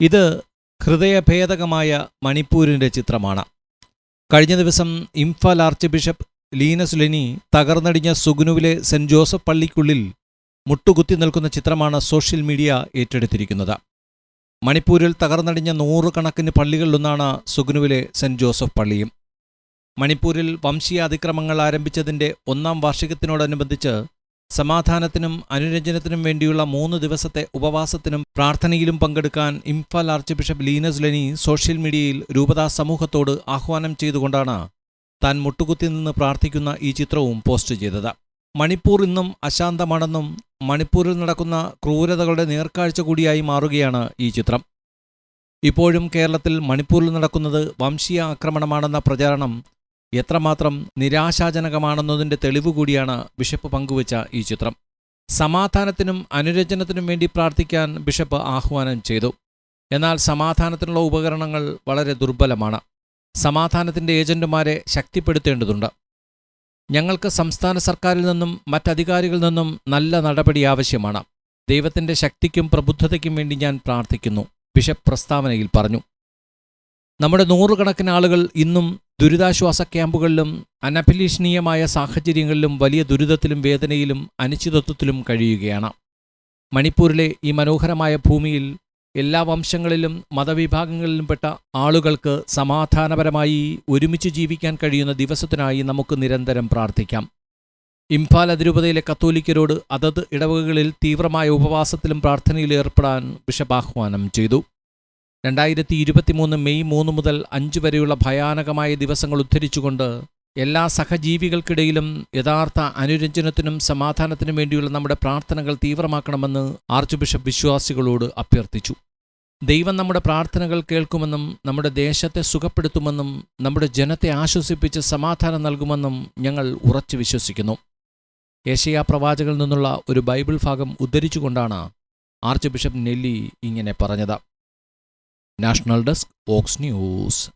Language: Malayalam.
ഇത് ഹൃദയഭേദകമായ മണിപ്പൂരിന്റെ ചിത്രമാണ്. കഴിഞ്ഞ ദിവസം Imphal arch bishop Linus Leni തകർന്നടിഞ്ഞ സുഗുനുവിലെ സെന്റ് ജോസഫ് പള്ളിക്കുള്ളിൽ മുട്ടുകുത്തി നിൽക്കുന്ന ചിത്രമാണ് സോഷ്യൽ മീഡിയ ഏറ്റെടുത്തിരിക്കുന്നത്. മണിപ്പൂരിൽ തകർന്നടിഞ്ഞ നൂറുകണക്കിന് പള്ളികളിലൊന്നാണ് സുഗുനുവിലെ സെന്റ് ജോസഫ് പള്ളിയും. മണിപ്പൂരിൽ വംശീയ അതിക്രമങ്ങൾ ആരംഭിച്ചതിന്റെ ഒന്നാം വാർഷികത്തിനോടനുബന്ധിച്ച് സമാധാനത്തിനും അനുരഞ്ജനത്തിനും വേണ്ടിയുള്ള മൂന്ന് ദിവസത്തെ ഉപവാസത്തിനും പ്രാർത്ഥനയിലും പങ്കെടുക്കാൻ Imphal archbishop Linus Leni social മീഡിയയിൽ രൂപതാ സമൂഹത്തോട് ആഹ്വാനം ചെയ്തുകൊണ്ടാണ് താൻ മുട്ടുകുത്തി നിന്ന് പ്രാർത്ഥിക്കുന്ന ഈ ചിത്രവും പോസ്റ്റ് ചെയ്തത്. മണിപ്പൂർ ഇന്നും അശാന്തമാണെന്നും മണിപ്പൂരിൽ നടക്കുന്ന ക്രൂരതകളുടെ നേർക്കാഴ്ച കൂടിയായി മാറുകയാണ് ഈ ചിത്രം. ഇപ്പോഴും കേരളത്തിൽ മണിപ്പൂരിൽ നടക്കുന്നത് വംശീയ ആക്രമണമാണെന്ന പ്രചാരണം എത്രമാത്രം നിരാശാജനകമാണെന്നതിന്റെ തെളിവ് കൂടിയാണ് ബിഷപ്പ് പങ്കുവച്ച ഈ ചിത്രം. സമാധാനത്തിനും അനുരഞ്ജനത്തിനും വേണ്ടി പ്രാർത്ഥിക്കാൻ ബിഷപ്പ് ആഹ്വാനം ചെയ്തു. എന്നാൽ സമാധാനത്തിനുള്ള ഉപകരണങ്ങൾ വളരെ ദുർബലമാണ്. സമാധാനത്തിന്റെ ഏജന്റുമാരെ ശക്തിപ്പെടുത്തേണ്ടതുണ്ട്. ഞങ്ങൾക്ക് സംസ്ഥാന സർക്കാരിൽ നിന്നും മറ്റധികാരികളിൽ നിന്നും നല്ല നടപടി ആവശ്യമാണ്. ദൈവത്തിന്റെ ശക്തിക്കും പ്രബുദ്ധതയ്ക്കും വേണ്ടി ഞാൻ പ്രാർത്ഥിക്കുന്നു ബിഷപ്പ് പ്രസ്താവനയിൽ പറഞ്ഞു. നമ്മുടെ നൂറുകണക്കിന് ആളുകൾ ഇന്നും ദുരിതാശ്വാസ ക്യാമ്പുകളിലും അനഭിലഷണീയമായ സാഹചര്യങ്ങളിലും വലിയ ദുരിതത്തിലും വേദനയിലും അനിശ്ചിതത്വത്തിലും കഴിയുകയാണ്. മണിപ്പൂരിലെ ഈ മനോഹരമായ ഭൂമിയിൽ എല്ലാ വംശങ്ങളിലും മതവിഭാഗങ്ങളിലും പെട്ട ആളുകൾക്ക് സമാധാനപരമായി ഒരുമിച്ച് ജീവിക്കാൻ കഴിയുന്ന ദിവസത്തിനായി നമുക്ക് നിരന്തരം പ്രാർത്ഥിക്കാം. ഇംഫാൽ അതിരൂപതയിലെ കത്തോലിക്കരോട് അതത് ഇടവകകളിൽ തീവ്രമായ ഉപവാസത്തിലും പ്രാർത്ഥനയിലും ഏർപ്പെടാൻ ബിഷപ്പ് ആഹ്വാനം ചെയ്തു. രണ്ടായിരത്തി ഇരുപത്തിമൂന്ന് മെയ് മൂന്ന് മുതൽ അഞ്ച് വരെയുള്ള ഭയാനകമായ ദിവസങ്ങൾ ഉദ്ധരിച്ചുകൊണ്ട് എല്ലാ സഹജീവികൾക്കിടയിലും യഥാർത്ഥ അനുരഞ്ജനത്തിനും സമാധാനത്തിനും വേണ്ടിയുള്ള നമ്മുടെ പ്രാർത്ഥനകൾ തീവ്രമാക്കണമെന്ന് ആർച്ച് ബിഷപ്പ് വിശ്വാസികളോട് അഭ്യർത്ഥിച്ചു. ദൈവം നമ്മുടെ പ്രാർത്ഥനകൾ കേൾക്കുമെന്നും നമ്മുടെ ദേശത്തെ സുഖപ്പെടുത്തുമെന്നും നമ്മുടെ ജനത്തെ ആശ്വസിപ്പിച്ച് സമാധാനം നൽകുമെന്നും ഞങ്ങൾ ഉറച്ചു വിശ്വസിക്കുന്നു. ഏഷ്യാ പ്രവാചകളിൽ നിന്നുള്ള ഒരു ബൈബിൾ ഭാഗം ഉദ്ധരിച്ചുകൊണ്ടാണ് ആർച്ച് ബിഷപ്പ് നെല്ലി ഇങ്ങനെ പറഞ്ഞത്. national desk Fox News.